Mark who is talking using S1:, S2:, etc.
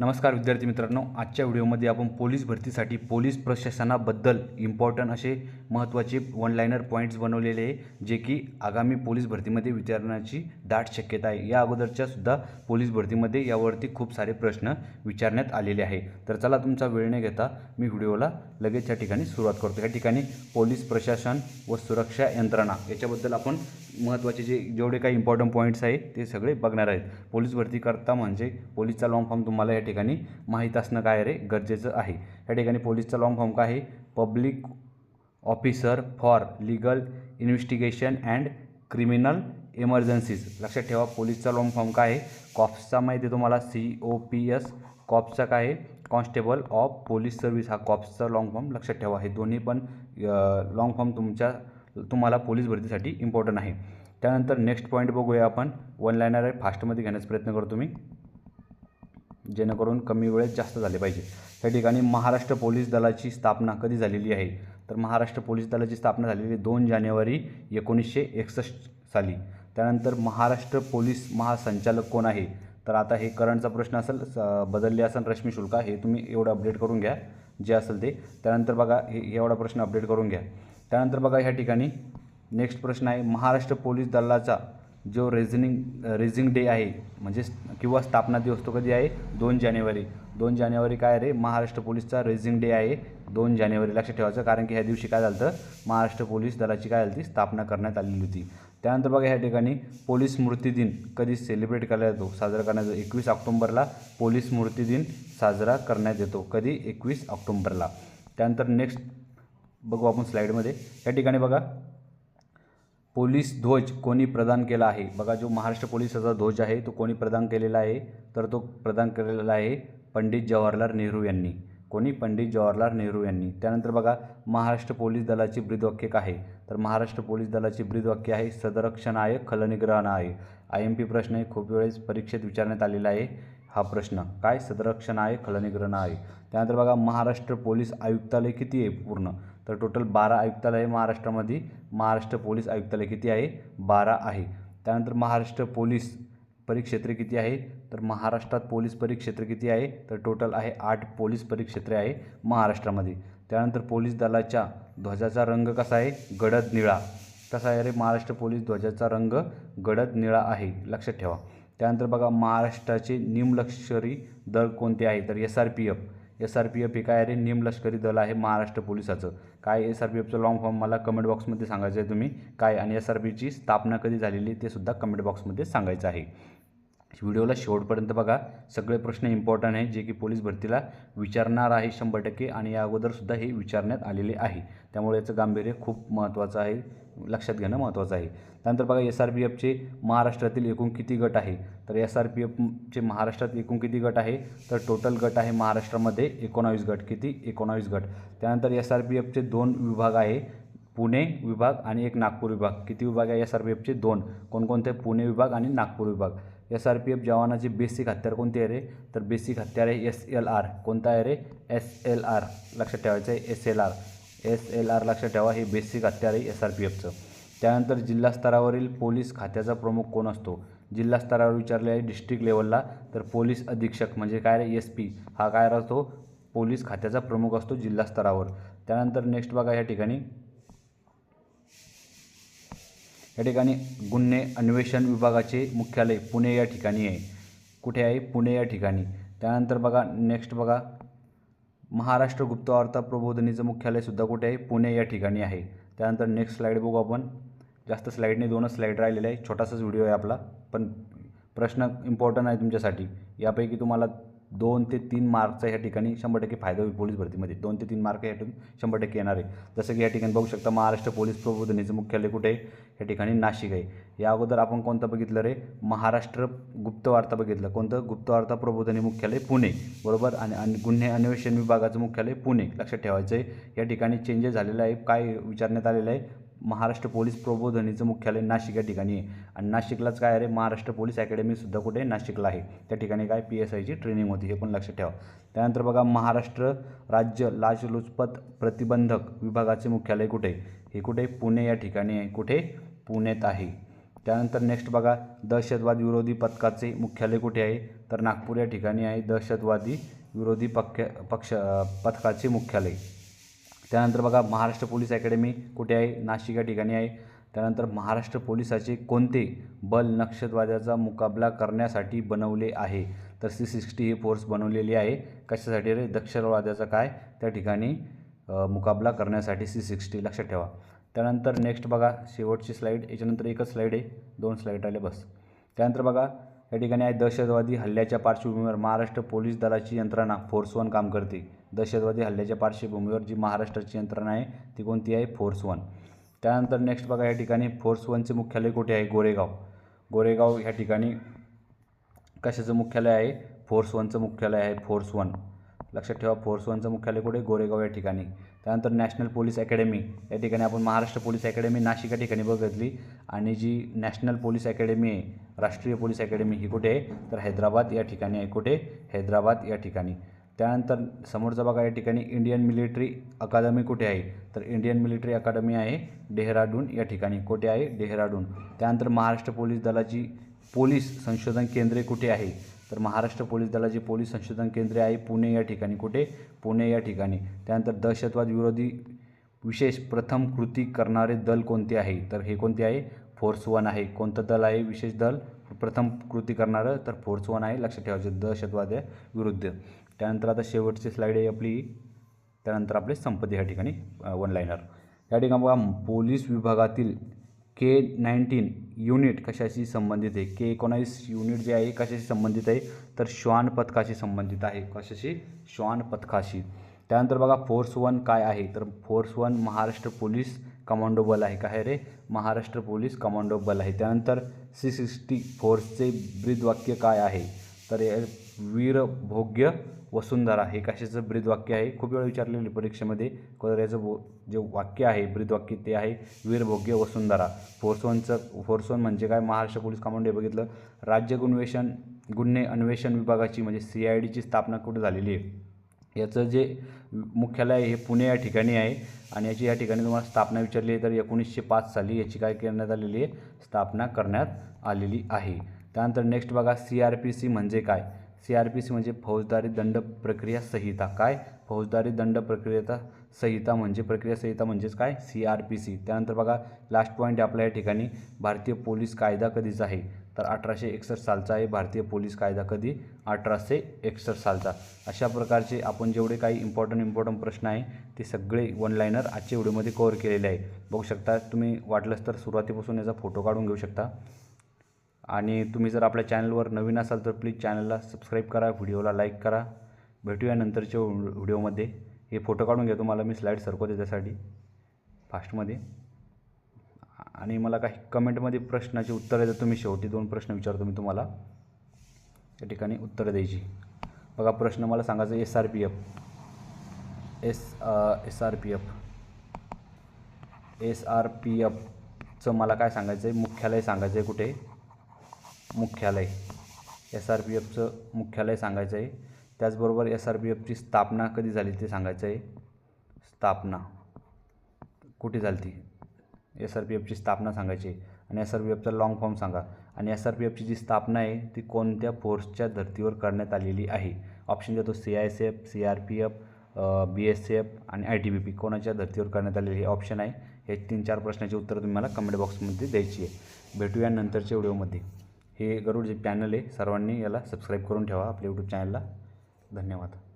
S1: नमस्कार विद्यार्थी मित्रांनो आजच्या व्हिडिओमध्ये आपण पोलीस भरतीसाठी पोलीस प्रशासनाबद्दल इम्पॉर्टंट असे महत्त्वाचे वन लायनर पॉईंट्स बनवलेले आहे जे की आगामी पोलीस भरतीमध्ये विचारण्याची दाट शक्यता आहे. या अगोदरच्या सुद्धा पोलीस भरतीमध्ये यावरती खूप सारे प्रश्न विचारण्यात आलेले आहे. तर चला तुमचा वेळ न घेता मी व्हिडिओला लगेच या ठिकाणी सुरुवात करतो. या ठिकाणी पोलीस प्रशासन व सुरक्षा यंत्रणा याच्याबद्दल आपण महत्त्वाचे जे जेवढे काही इम्पॉर्टंट पॉईंट्स आहेत ते सगळे बघणार आहेत. पोलीस भरती करता म्हणजे पोलीसचा लॉंग फॉर्म तुम्हाला या ठिकाणी माहीत असणं काय रे? गरजेचं आहे. या ठिकाणी पोलीसचा लॉंग फॉर्म काय आहे? Public officer for legal investigation and criminal emergencies लक्षात ठेवा पोलीसचा लॉंग फॉर्म काय आहे? कॉप्सचा माहिती आहे तुम्हाला. सी ओ पी एस कॉप्सचा काय आहे? कॉन्स्टेबल ऑफ पोलीस सर्व्हिस हा कॉप्सचा लॉंग फॉर्म लक्षात ठेवा. हे दोन्ही पण लॉंग फॉर्म तुमच्या तुम्हाला पोलीस भरतीसाठी इम्पॉर्टंट आहे. त्यानंतर नेक्स्ट पॉईंट बघूया आपण. वन लायनर आहे फास्टमध्ये घेण्याचा प्रयत्न करतो मी जेणेकरून कमी वेळेत जास्त झाले पाहिजे. त्या ठिकाणी महाराष्ट्र पोलीस दलाची स्थापना कधी झालेली आहे? तर महाराष्ट्र पोलीस दलाची स्थापना झालेली दोन जानेवारी एकोणीसशे एकसष्ट साली. त्यानंतर महाराष्ट्र पोलीस महासंचालक कोण आहे? तर आता हे करंटचा प्रश्न असेल स- बदलले असेल रश्मी शुल्क हे तुम्ही एवढं अपडेट करून घ्या. जे असेल ते. त्यानंतर बघा हे एवढा प्रश्न अपडेट करून घ्या. त्यानंतर बघा ह्या ठिकाणी नेक्स्ट प्रश्न आहे महाराष्ट्र पोलीस दलाचा जो रेझनिंग रेझिंग डे आहे म्हणजे किंवा स्थापना दिवस तो कधी आहे? दोन जानेवारी. दोन जानेवारी काय रे? महाराष्ट्र पोलीसचा रेझिंग डे आहे दोन जानेवारी. लक्षात ठेवायचं कारण की ह्या दिवशी काय झालं महाराष्ट्र पोलीस दलाची काय झाली स्थापना करण्यात आलेली होती. त्यानंतर बघा ह्या ठिकाणी पोलीस स्मृती दिन कधी सेलिब्रेट केला जातो? साजरा करण्यात येतो. एकवीस ऑक्टोंबरला पोलीस स्मृती दिन साजरा करण्यात येतो. कधी? एकवीस ऑक्टोंबरला. त्यानंतर नेक्स्ट बघू आपण स्लाईडमध्ये या ठिकाणी बघा. पोलीस ध्वज कोणी प्रदान केला आहे? बघा जो महाराष्ट्र पोलिसाचा ध्वज आहे तो कोणी प्रदान केलेला आहे? तर तो प्रदान केलेला आहे पंडित जवाहरलाल नेहरू यांनी. कोणी? पंडित जवाहरलाल नेहरू यांनी. त्यानंतर बघा महाराष्ट्र पोलीस दलाची ब्रीदवाक्य काय आहे. तर महाराष्ट्र पोलीस दलाची ब्रीदवाक्य आहे सदरक्षणाय खलनिग्रहणाय आय एम पी प्रश्न आहे खूप वेळेस परीक्षेत विचारण्यात आलेला आहे हा प्रश्न. काय? सदरक्षण आहे खलनिग्रहण आहे. त्यानंतर बघा महाराष्ट्र पोलीस आयुक्तालय किती आहे? पूर्ण. तर टोटल बारा आयुक्तालय महाराष्ट्रामध्ये. महाराष्ट्र पोलीस आयुक्तालय किती आहे? बारा आहे. त्यानंतर महाराष्ट्र पोलीस परिक्षेत्र किती आहे? तर महाराष्ट्रात पोलीस परिक्षेत्र किती आहे? तर टोटल आहे आठ पोलीस परिक्षेत्रे आहे महाराष्ट्रामध्ये. त्यानंतर पोलीस दलाच्या ध्वजाचा रंग कसा आहे? गडद निळा. कसा आहे रे महाराष्ट्र पोलीस ध्वजाचा रंग? गडद निळा आहे. लक्षात ठेवा. त्यानंतर बघा महाराष्ट्राचे निमलष्करी दल कोणते आहे? तर S R P F S R P F हे काय अरे निमलष्करी दल आहे महाराष्ट्र पोलिसाचं. काय एस आर पी एफचं लॉंग फॉर्म मला कमेंट बॉक्समध्ये सांगायचं आहे तुम्ही? काय आणि एस आर पीची स्थापना कधी झालेली ते सुद्धा कमेंट बॉक्समध्ये सांगायचं आहे. व्हिडिओला शेवटपर्यंत बघा. सगळे प्रश्न इम्पॉर्टंट आहे जे की पोलीस भरतीला विचारणार आहे शंभर टक्के आणि या अगोदरसुद्धा हे विचारण्यात आलेले आहे. त्यामुळे याचं गांभीर्य खूप महत्त्वाचं आहे. लक्षात घेणं महत्त्वाचं आहे. त्यानंतर बघा एस आर पी एफचे महाराष्ट्रातील एकूण किती गट आहे? तर एस आर पी एफचे महाराष्ट्रात एकूण किती गट आहे? तर टोटल गट आहे महाराष्ट्रामध्ये एकोणावीस गट. किती? एकोणावीस गट. त्यानंतर एस आर पी एफचे दोन विभाग आहे. पुणे विभाग आणि एक नागपूर विभाग. किती विभाग आहे एस आर पी एफचे दोन. कोणकोणते? पुणे विभाग आणि नागपूर विभाग. एस आर पी एफ जवानाचे बेसिक हत्यार कोणते आहे रे? तर बेसिक हत्यार आहे एस एल आर कोणता आहे रे? एस एल आर लक्षात ठेवायचं आहे S L R S L R लक्षात ठेवा हे बेसिक हत्यार आहे एस आर पी एफचं त्यानंतर जिल्हा स्तरावरील पोलीस खात्याचा प्रमुख कोण असतो? जिल्हा स्तरावर विचारले आहे डिस्ट्रिक्ट लेवलला तर पोलीस अधीक्षक म्हणजे काय रे? एस पी हा काय असतो पोलीस खात्याचा प्रमुख असतो जिल्हा स्तरावर. त्यानंतर नेक्स्ट बघा या ठिकाणी. या ठिकाणी गुन्हे अन्वेषण विभागाचे मुख्यालय पुणे या ठिकाणी आहे. कुठे आहे? पुणे या ठिकाणी. त्यानंतर बघा नेक्स्ट बघा. महाराष्ट्र गुप्तवार्ता प्रबोधनीचं मुख्यालयसुद्धा कुठे आहे? पुणे या ठिकाणी आहे. त्यानंतर नेक्स्ट स्लाईड बघू आपण. जास्त स्लाईडने दोनच स्लाईड राहिलेले आहे छोटासाच व्हिडिओ आहे आपला. पण प्रश्न इम्पॉर्टंट आहे तुमच्यासाठी. यापैकी तुम्हाला दोन ते तीन मार्कचा या ठिकाणी शंभर टक्के फायदा होईल पोलीस भरतीमध्ये. दोन ते तीन मार्क यातून शंभर टक्के येणार आहे. जसं की या ठिकाणी बघू शकता महाराष्ट्र पोलीस प्रबोधनेचं मुख्यालय कुठे आहे? या ठिकाणी नाशिक आहे. या अगोदर आपण कोणतं बघितलं रे? महाराष्ट्र गुप्तवार्ता बघितलं. कोणतं? गुप्तवार्ता प्रबोधिनी मुख्यालय पुणे. बरोबर? आणि गुन्हे अन्वेषण विभागाचं मुख्यालय पुणे. लक्षात ठेवायचं आहे या ठिकाणी चेंजेस झालेलं आहे काय विचारण्यात आलेलं आहे? महाराष्ट्र पोलीस प्रबोधनीचं मुख्यालय नाशिक या ठिकाणी आहे. आणि नाशिकलाच काय अरे महाराष्ट्र पोलीस अकॅडमीसुद्धा कुठे? नाशिकला आहे. त्या ठिकाणी काय? पी एस आयची ट्रेनिंग होती. हे पण लक्षात ठेवा. त्यानंतर बघा महाराष्ट्र राज्य लाचलुचपत प्रतिबंधक विभागाचे मुख्यालय कुठे? आहे? हे कुठे? पुणे या ठिकाणी आहे. कुठे? पुण्यात आहे. त्यानंतर नेक्स्ट बघा दहशतवाद विरोधी पथकाचे मुख्यालय कुठे आहे? तर नागपूर या ठिकाणी आहे. दहशतवादी विरोधी पक्ष पक्ष पथकाचे मुख्यालय. त्यानंतर बघा महाराष्ट्र पोलीस अकॅडमी कुठे आहे? नाशिक या ठिकाणी आहे. त्यानंतर महाराष्ट्र पोलिसाचे कोणते बल नक्षलवाद्याचा मुकाबला करण्यासाठी बनवले आहे? तर सी सिक्स्टी ही फोर्स बनवलेली आहे. कशासाठी रे? नक्षलवाद्याचा काय? त्या ठिकाणी मुकाबला करण्यासाठी सी सिक्स्टी. लक्षात ठेवा. त्यानंतर नेक्स्ट बघा शेवटची स्लाईड याच्यानंतर एकच स्लाईड आहे. दोन स्लाईड आले बस. त्यानंतर बघा या ठिकाणी आहे दहशतवादी हल्ल्याच्या पार्श्वभूमीवर महाराष्ट्र पोलीस दलाची यंत्रणा फोर्स वन काम करते. दहशतवादी हल्ल्याच्या पार्श्वभूमीवर जी महाराष्ट्राची यंत्रणा आहे ती कोणती आहे? फोर्स वन त्यानंतर नेक्स्ट बघा या ठिकाणी फोर्स वनचे मुख्यालय कुठे आहे? गोरेगाव. गोरेगाव ह्या ठिकाणी कशाचं मुख्यालय आहे? फोर्स वनचं मुख्यालय आहे फोर्स वन लक्षात ठेवा फोर्स वनचं मुख्यालय कुठे? गोरेगाव या ठिकाणी. त्यानंतर नॅशनल पोलीस अकॅडमी या ठिकाणी आपण महाराष्ट्र पोलीस अकॅडमी नाशिक या ठिकाणी बघितली. आणि जी नॅशनल पोलीस अकॅडमी आहे राष्ट्रीय पोलीस अकॅडमी ही कुठे आहे? तर हैदराबाद या ठिकाणी आहे कुठे? हैदराबाद या ठिकाणी. त्यानंतर समोरचा बघा या ठिकाणी इंडियन मिलिटरी अकादमी कुठे आहे? तर इंडियन मिलिटरी अकादमी आहे डेहराडून या ठिकाणी कुठे आहे? डेहराडून त्यानंतर महाराष्ट्र पोलीस दलाची पोलीस संशोधन केंद्रे कुठे आहे? तर महाराष्ट्र पोलीस दलाची पोलीस संशोधन केंद्रे आहे पुणे या ठिकाणी कुठे? पुणे या ठिकाणी. त्यानंतर दहशतवाद विरोधी विशेष प्रथम कृती करणारे दल कोणते आहे? तर हे कोणते आहे? फोर्स वन आहे. कोणतं दल आहे? विशेष दल प्रथम कृती करणारं तर फोर्स वन आहे लक्षात ठेवायचं दहशतवाद विरुद्ध. त्यानंतर आता शेवटची स्लाईड आहे आपली. त्यानंतर आपले संपत्ती ह्या ठिकाणी वन लाईनर या ठिकाणी बघा पोलीस विभागातील के नाईन्टीन युनिट कशाशी संबंधित आहे? के एकोणावीस युनिट जे आहे कशाशी संबंधित आहे? तर श्वान पथकाशी संबंधित आहे. कशाशी? श्वान पथकाशी. त्यानंतर बघा फोर्स वन काय आहे? तर force one Maharashtra police commando बल आहे. काय रे? महाराष्ट्र पोलीस कमांडो बल आहे. त्यानंतर सी सिक्स्टी फोर्सचे ब्रीदवाक्य काय आहे? तर हे वीरभोग्य वसुंधरा हे कशाचं ब्रीदवाक्य आहे? खूप वेळा विचारलेले परीक्षेमध्ये तर याचं बो जे वाक्य आहे ब्रीदवाक्य ते आहे वीरभोग्य वसुंधरा. फोर्स वनचं म्हणजे काय? महाराष्ट्र पोलीस कमांडो हे बघितलं. राज्य गुन्वेषण गुन्हे अन्वेषण विभागाची म्हणजे सी आय डीची स्थापना कुठे झालेली आहे? याचं जे मुख्यालय आहे हे पुणे या ठिकाणी आहे. आणि याची या ठिकाणी तुम्हाला स्थापना विचारली आहे तर एकोणीसशे पाच साली याची काय करण्यात आलेली आहे? स्थापना करण्यात आलेली आहे. त्यानंतर नेक्स्ट बघा सी आर पी सी म्हणजे काय? सी आर पी सी म्हणजे फौजदारी दंड प्रक्रिया संहिता. काय? फौजदारी दंड प्रक्रियेचा संहिता म्हणजे प्रक्रिया संहिता म्हणजेच काय? सी आर पी सी त्यानंतर बघा लास्ट पॉईंट आपल्या या ठिकाणी. भारतीय पोलीस कायदा कधीचा आहे? तर अठराशे एकसष्ट सालचा आहे. भारतीय पोलीस कायदा कधी? अठराशे एकसष्ट सालचा. अशा प्रकारचे आपण जेवढे काही इम्पॉर्टंट इम्पॉर्टंट प्रश्न आहे ते सगळे वन लाईनर आजच्या व्हिडिओमध्ये कव्हर केलेले आहे. बघू शकता तुम्ही वाटलंच तर सुरुवातीपासून याचा फोटो काढून घेऊ शकता. आणि तुम्ही जर आपल्या चॅनलवर नवीन असाल तर प्लीज चॅनलला सबस्क्राईब करा व्हिडिओला लाईक करा. भेटूया नंतरच्या व्हिडिओमध्ये. हे फोटो काढून घ्या तुम्हाला मी स्लाईड सरकवते त्यासाठी फास्टमध्ये. आणि मला काही कमेंटमध्ये प्रश्नाची उत्तरं जर तुम्ही शेवटी दोन प्रश्न विचारतो मी तुम्हाला. या ठिकाणी उत्तरं द्यायची. बघा प्रश्न मला सांगायचं S R P F S S R P F S R P एफचं मला काय सांगायचं आहे? मुख्यालय सांगायचं आहे कुठे? मुख्यालय. एस आर पी एफचं मुख्यालय सांगायचं आहे. त्याचबरोबर एस आर पी एफची स्थापना कधी झाली ते सांगायचं आहे? स्थापना. कुठे झाली ती? एस आर पी एफची स्थापना सांगायची आहे. आणि एस आर पी एफचा लाँग फॉर्म सांगा. आणि एस आर पी एफची जी स्थापना आहे ती कोणत्या फोर्सच्या धर्तीवर करण्यात आलेली आहे? ऑप्शन देतो C I S F C R P F B S F आणि आय टी बी पी कोणाच्या धर्तीवर करण्यात आलेली हे ऑप्शन आहे? हे तीन चार प्रश्नाची उत्तरं तुम्ही मला कमेंट बॉक्समध्ये द्यायची आहे. भेटूया नंतरच्या व्हिडिओमध्ये हे गरुड जे पॅनल आहे सर्वांनी याला सबस्क्राईब करून ठेवा आपल्या यूट्यूब चॅनलला धन्यवाद.